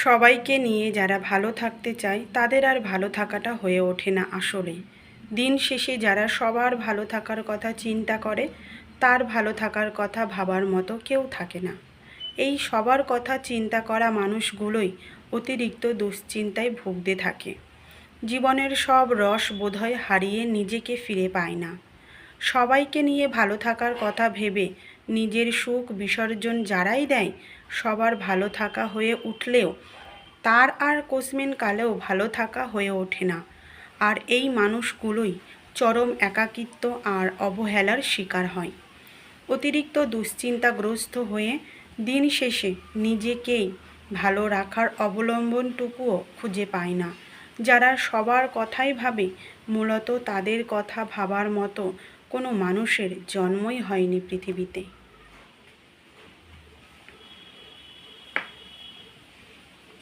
সবাইকে নিয়ে যারা ভালো থাকতে চায়, তাদের আর ভালো থাকাটা হয়ে ওঠে না আসলে দিন শেষে যারা সবার ভালো থাকার কথা চিন্তা করে, তার ভালো থাকার কথা ভাবার মতো কেউ থাকে না। এই সবার কথা চিন্তা করা মানুষগুলোই অতিরিক্ত দুশ্চিন্তায় ভুগতে থাকে। জীবনের সব রস বোধহয় হারিয়ে নিজেকে ফিরে পায় না। সবাইকে নিয়ে ভালো থাকার কথা ভেবে নিজের সুখ বিসর্জন যারাই দেয়, সবার ভালো থাকা হয়ে উঠলেও তার আর কোসমিন কালেও ভালো থাকা হয়ে ওঠে না। আর এই মানুষগুলোই চরম একাকিত্ব আর অবহেলার শিকার হয়। অতিরিক্ত দুশ্চিন্তাগ্রস্ত হয়ে দিন শেষে নিজেকেই ভালো রাখার অবলম্বনটুকুও খুঁজে পায় না। যারা সবার কথাই ভাবে, মূলত তাদের কথা ভাবার মতো কোনো মানুষের জন্মই হয়নি পৃথিবীতে।